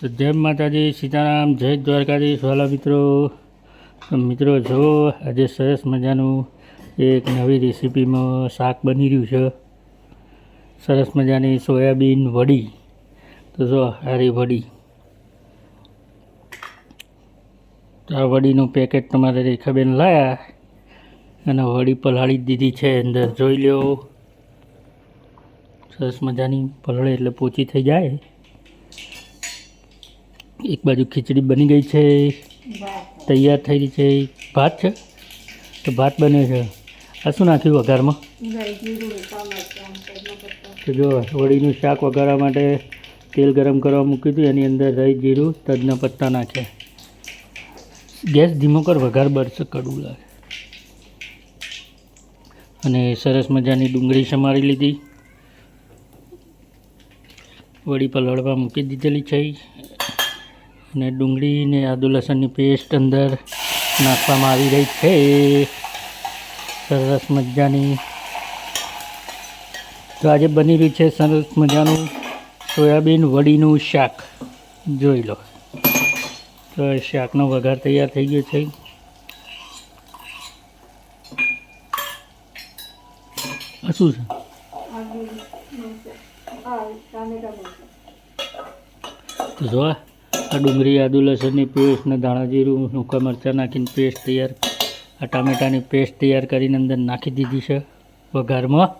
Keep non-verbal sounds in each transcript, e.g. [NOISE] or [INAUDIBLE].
તો જય માતાજી, સીતારામ, જય દ્વારકાધીશ. વાલા મિત્રો. મિત્રો જો આજે સરસ મજાનું એક નવી રેસીપીમાં શાક બની રહ્યું છે. સરસ મજાની સોયાબીન વડી. તો જો હારી વડી. તો આ વડીનું પેકેટ તમારે રેખાબેન લાયા અને વડી પલાળી જ દીધી છે અંદર. જોઈ લ્યો. સરસ મજાની પલળે એટલે પોચી થઈ જાય. એક બાજુ ખીચડી બની ગઈ છે, તૈયાર થઈ રહી છે. ભાત છે? તો ભાત બને છે. આ શું નાખ્યું વઘારમાં? તો જો વળીનું શાક વઘારવા માટે તેલ ગરમ કરવા મૂક્યું હતું, એની અંદર રહી જીરું, તજના પત્તા નાખ્યા. ગેસ ધીમો કર, વઘાર બરસે કડવું લાગે. અને સરસ મજાની ડુંગળી સમારી લીધી. વળી પલળવા મૂકી દીધેલી છે. અને ડુંગળી ને આદુ લસણની પેસ્ટ અંદર નાખવામાં આવી રહી છે. સરસ મજાની. તો આજે બની રહ્યું છે સરસ મજાનું સોયાબીન વડીનું શાક. જોઈ લો. તો શાકનો વઘાર તૈયાર થઈ ગયો છે. શું છે? તો જો આ ડુંગળી, આદુ, લસણની પેસ્ટ ને ધાણા જીરું સૂકા મરચાં નાખીને પેસ્ટ તૈયાર આ ટામેટાની પેસ્ટ તૈયાર કરીને અંદર નાખી દીધી છે વઘારમાં.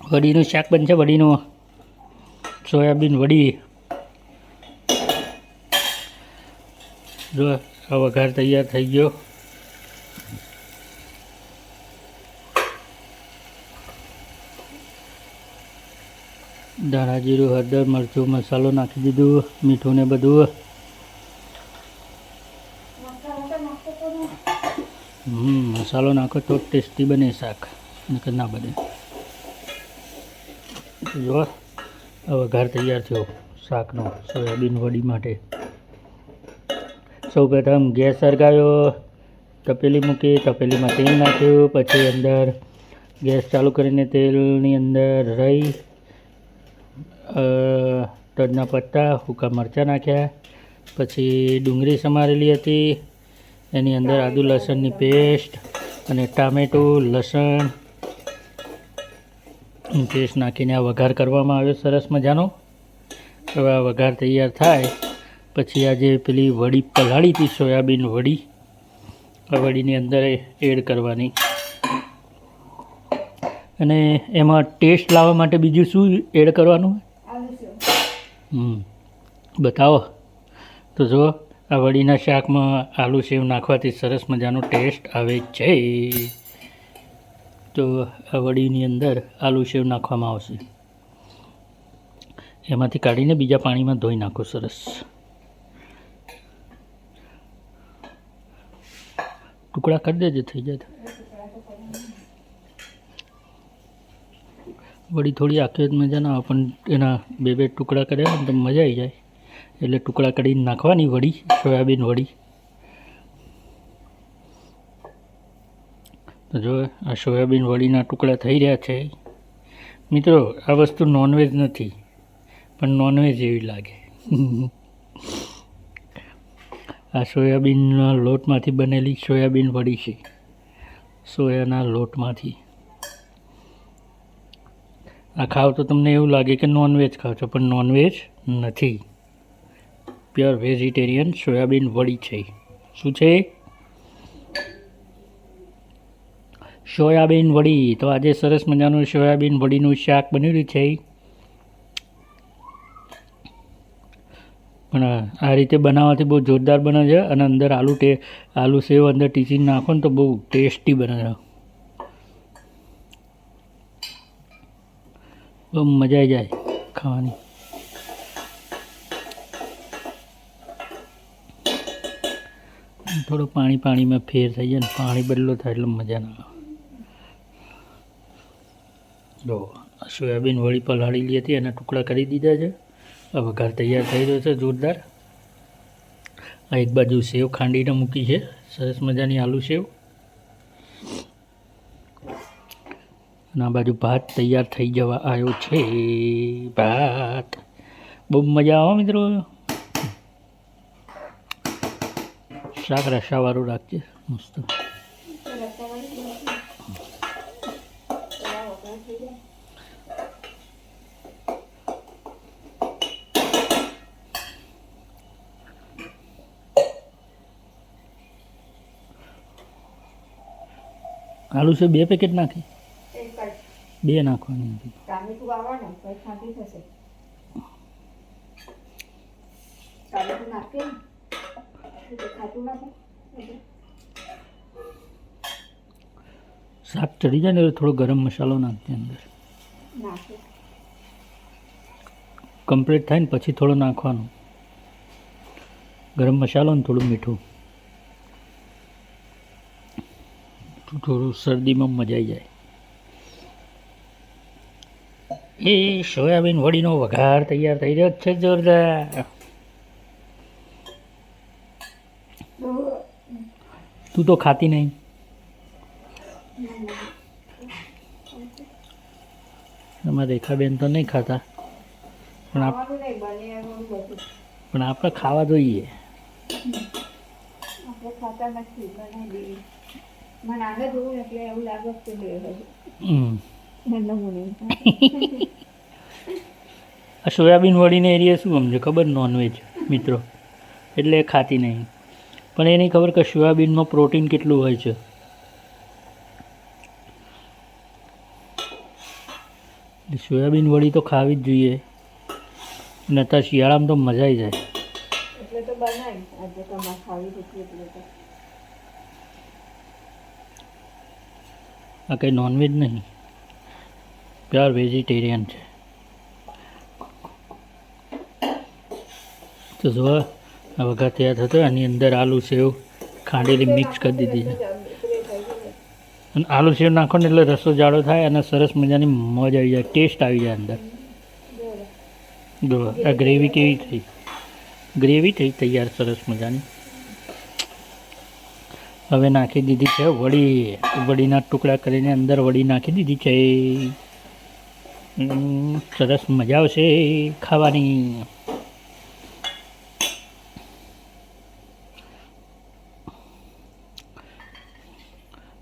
વડીનું શાક બનશે, વડીનું સોયાબીન વડી. જો આ વઘાર તૈયાર થઈ ગયો. ધાણા જીરું હળદર, મરચું, મસાલો નાખી દીધું, મીઠું ને બધું. હમ, મસાલો નાખો તો ટેસ્ટી બને શાક. નકર ના બને. જો વઘાર તૈયાર થયો શાકનો સોયાબીન વડી માટે. સૌ પ્રથમ ગેસ સળગાવ્યો તપેલી મૂકી, તપેલીમાં તેલ નાખ્યું, પછી અંદર ગેસ ચાલુ કરીને તેલની અંદર રહી તજના પત્તા સૂકા મરચાં નાખ્યા, પછી ડુંગળી સમારેલી હતી, એની અંદર આદુ લસણની પેસ્ટ અને ટામેટું, લસણ પેસ્ટ નાખીને આ વઘાર કરવામાં આવ્યો. સરસ મજાનો. હવે આ વઘાર તૈયાર થાય. પછી આ જે પેલી વડી, પલાળી હતી, સોયાબીન વડી, આ વડીની અંદર એડ કરવાની. અને એમાં ટેસ્ટ લાવવા માટે બીજું શું એડ કરવાનું? બતાવો. તો જો આ વડીના શાકમાં આલુ સેવ નાખવાથી સરસ મજાનો ટેસ્ટ આવે છે. તો આ વડીની અંદર આલુ સેવ નાખવામાં આવશે. એમાંથી કાઢીને બીજા પાણીમાં ધોઈ નાખો સરસ. ટુકડા કરી દેજે, થઈ જાય વડી થોડી આખી જ મજા ના આવે, પણ એના બે બે ટુકડા કર્યા તો મજા આવી જાય. એટલે ટુકડા કરીને નાખવાની વડી સોયાબીન વડી તો જો, આ સોયાબીન વળીના ટુકડા થઈ રહ્યા છે. મિત્રો, આ વસ્તુ નોનવેજ નથી, પણ નોનવેજ એવી લાગે. આ સોયાબીનના લોટમાંથી બનેલી સોયાબીન વડી છે. સોયાના લોટમાંથી. આ ખાવ તો તમને એવું લાગે કે નોનવેજ ખાવ છો, પણ નોનવેજ નથી. પ્યોર વેજીટેરિયન સોયાબીન વડી છે. શું છે? સોયાબીન વડી. તો આજે સરસ મજાનું સોયાબીન વડીનું શાક બની રહ્યું છે. પણ આ રીતે બનાવવાથી બહુ જોરદાર બને છે અને અંદર આલુ ટે, આલુ સેવ અંદર ટીચીને નાખો ને તો બહુ ટેસ્ટી બને છે. બહુ મજા આવી જાય ખાવાની. થોડું પાણી પાણીમાં ફેર થઈ જાય ને પાણી બદલો થાય એટલે મજા ના જો સોયાબીન વળી પલાળેલી હતી, એના ટુકડા કરી દીધા છે. હવે ઘર તૈયાર થઈ રહ્યો છે, જોરદાર. આ એક બાજુ સેવ ખાંડીને મૂકી છે. સરસ મજાની આલુ સેવ. અને આ બાજુ ભાત તૈયાર થઈ જવા આવ્યો છે. ભાત. બહુ મજા આવે મિત્રો. શાક રસાવાળું રાખજે. મસ્ત. આલુ છે બે પેકેટ નાખી. બે નાખવાની શાક ચડી જાય ને એટલે થોડો ગરમ મસાલો નાખજે અંદર. કમ્પ્લીટ થાય ને પછી થોડો નાખવાનો. ગરમ મસાલો ને થોડું મીઠું. થોડું શરદીમાં મજા આવી જાય. એ સોયાબીન વડીનો વઘાર તૈયાર થઈ રહ્યો છે જોરદાર. તું તો ખાતી નહીં. એમાં રેખાબેન તો નહીં ખાતા. પણ આપ પણ આપણે ખાવા જોઈએ. ખાતા નથી મને આગળ જોવું એટલે એવું લાગે હમ. સોયાબીન વળીને એરિયા શું સમજો? ખબર નોનવેજ મિત્રો. એટલે એ ખાતી નહીં. પણ એની ખબર કે સોયાબીનમાં પ્રોટીન કેટલું હોય છે? સોયાબીન વળી તો ખાવી જ જોઈએ. અત્યારે શિયાળામાં તો મજા આવી જાય. એટલે તો આજે તમારે ખાવી એટલે તો. આ કંઈ નોનવેજ નહીં. પ્યોર વેજીટેરિયન છે. તો જો આ વઘાર તૈયાર થતો આની અંદર આલુ સેવ ખાંડેલી મિક્સ કરી દીધી છે. અને આલુ સેવ નાખો ને એટલે રસો જાડો થાય અને સરસ મજાની મોજ આવી જાય, ટેસ્ટ આવી જાય અંદર. જો આ ગ્રેવી કેવી થઈ? ગ્રેવી થઈ, તૈયાર, સરસ મજાની. હવે નાખી દીધી છે વડી. વડીના ટુકડા કરીને અંદર વડી નાખી દીધી છે. સરસ મજા આવશે ખાવાની.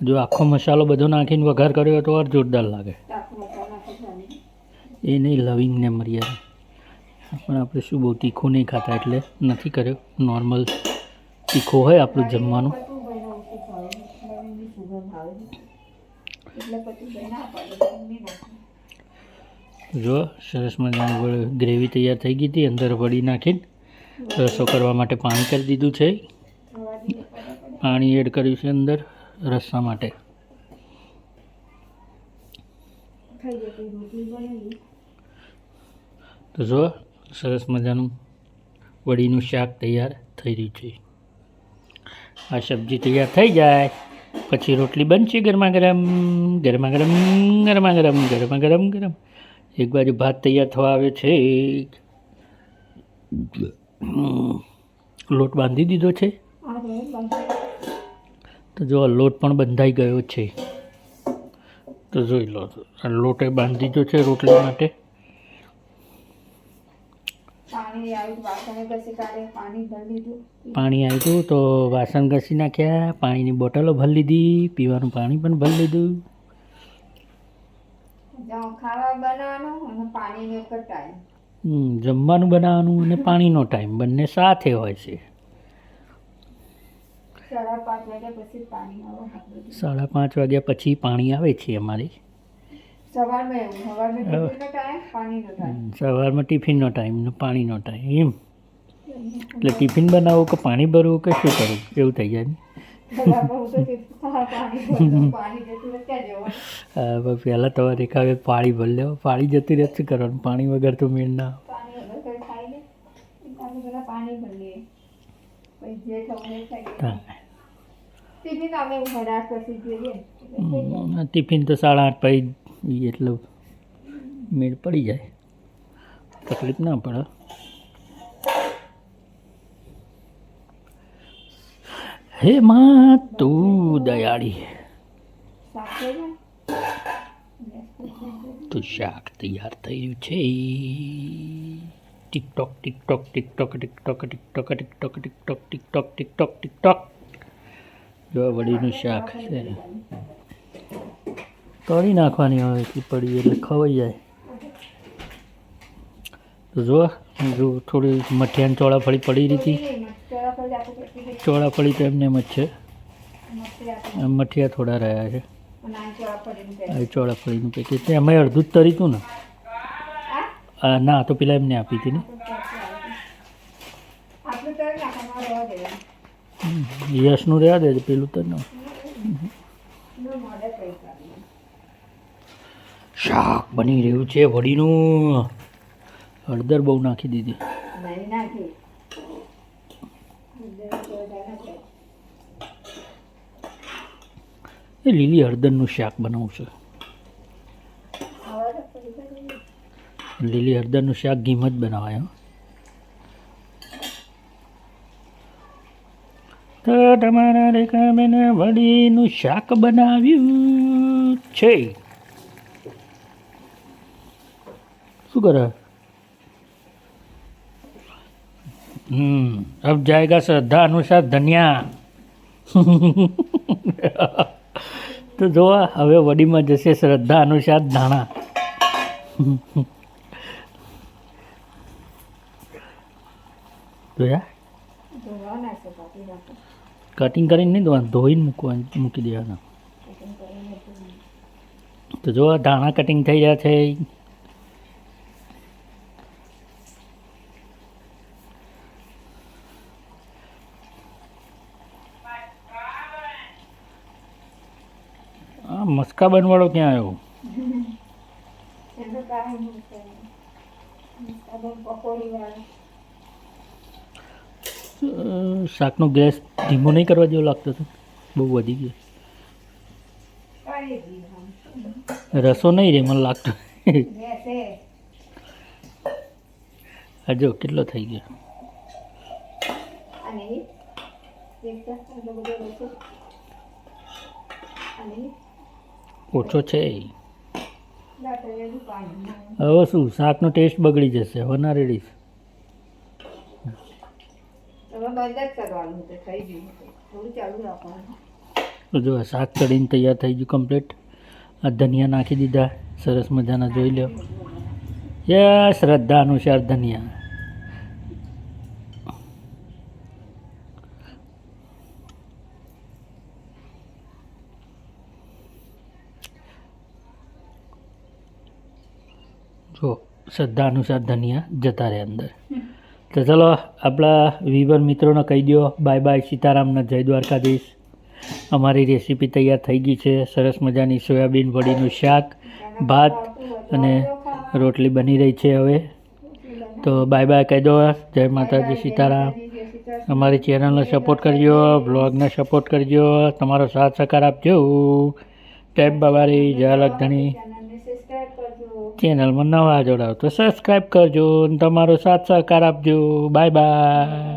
જો આખો મસાલો બધો નાખીને વઘાર કર્યો તો ઓર જોરદાર લાગે. એ નહીં લવિંગ ને મર્યાદા પણ આપણે શું બહુ તીખું નહીં ખાતા એટલે નથી કર્યો. નોર્મલ તીખું હોય આપણું જમવાનું. એટલે પછી જો સરસ મજાની ગ્રેવી તૈયાર થઈ ગઈ હતી અંદર વળી નાખીને. રસો કરવા માટે પાણી કરી દીધું છે. પાણી એડ કર્યું છે અંદર રસા માટે. તો જો સરસ મજાનું વડીનું શાક તૈયાર થઈ રહ્યું છે. આ સબ્જી તૈયાર થઈ જાય પછી રોટલી બનશે ગરમા ગરમ ગરમા ગરમ ગરમા ગરમ ગરમા ગરમ ગરમ. એક બાજુ ભાત તૈયાર થવા આવે છે. લોટ બાંધી દીધો છે. તો જો લોટ પણ બંધાઈ ગયો છે. તો જોઈ લો લોટે બાંધી દીધો છે રોટલી માટે. પાણી આવ્યું તો વાસણ ઘસી નાખ્યા પાણીની બોટલો ભરી લીધી પીવાનું પાણી પણ ભરી લીધું. ખાવા બનાવવાનું અને પાણીનો એક ટાઈમ હમ, જમવાનું બનાવવાનું અને પાણીનો ટાઈમ બંને સાથે હોય છે. સાડા પાંચ વાગ્યા પછી પાણી આવે સાડા પાંચ વાગ્યા પછી પાણી આવે છે અમારે. સવારમાં. ટિફિનનો ટાઈમ ટિફિનનો ને પાણીનો ટાઈમ એમ. એટલે ટિફિન બનાવવું કે પાણી ભરવું કે શું કરવું એવું થઈ જાય પહેલાં તમારે દેખાવે પાણી ભરી લેવો. પાણી જતી રહે શું કરવાનું? પાણી વગર તો મેળ ના. ટિફિન તો સાડા આઠ પછી એટલું એટલે મેળ પડી જાય. તકલીફ ના પડે. હે માં, તું દયાળી તો શાક તૈયાર થયું છે. TikTok TikTok TikTok TikTok TikTok TikTok TikTok TikTok TikTok TikTok. જો આ વડીનું શાક છે તળી નાખવાની હવે પડી એટલે ખવાઈ જાય. તો જો જો થોડી મઠિયાની ચોળાફળી પડી રહી હતી. ચોળાફળી તો એમને એમ જ છે. મઠિયા થોડા રહ્યા છે. ચોળાફળીનું પેકેજ તે અમે અડધું જ તરીતું ને? ના તો પેલા એમને આપી હતી ને. યશનું રહ્યા દે પેલું તો ન શાક બની રહ્યું છે વડીનું. હળદર બહુ નાખી દીધી. નાખી. એ લીલી હળદરનું શાક બનાવું છું. લીલી હળદરનું શાક ઘીમ જ બનાવાય તો તમારા રેખાબેન વડીનું શાક બનાવ્યું છે. શું કરે? હમ, અબ જાયગા શ્રદ્ધા અનુસાર ધનિયા. [LAUGHS] તો જોવા, હવે વડીમાં જશે શ્રદ્ધા અનુસાર ધાણા જોયા. કટિંગ કરીને નહીં ધોવાનું, ધોઈને મૂકવાનું મૂકી દેવાના. તો જો ધાણા કટિંગ થઈ ગયા છે આ મસ્કા બનવાળો ક્યાં આવ્યો? શાકનો ગેસ ધીમો નહીં કરવા જેવો લાગતો હતો? બહુ વધી ગયો. રસો નહીં રે મને લાગતો. હજો કેટલો થઈ ગયો. અને ઓછો. છે. હવે શું શાકનો ટેસ્ટ બગડી જશે હવે ના તો જો શાક ચડીને તૈયાર થઈ ગયું કમ્પ્લીટ આ ધનિયા નાખી દીધા સરસ મજાના જોઈ લો યસ શ્રદ્ધા અનુસાર ધનિયા જો શ્રદ્ધા અનુસાર ધનિયા જતા રહે અંદર. તો ચલો, આપણા વિવર મિત્રોને કહી દો બાય બાય સીતારામના જય દ્વારકાધીશ. અમારી રેસીપી તૈયાર થઈ ગઈ છે. સરસ મજાની સોયાબીન વડીનું શાક, ભાત અને રોટલી બની રહી છે હવે. તો બાય બાય કહી દો જય માતાજી સીતારામ. અમારી ચેનલને સપોર્ટ કરજો બ્લોગને સપોર્ટ કરજો. તમારો સાથ સહકાર આપજો. ટેપ બાબારી, જય લગધણી. ચેનલમાં નવા જોડાવ તો સબસ્ક્રાઈબ કરજો અને તમારો સાથ સહકાર આપજો. Bye bye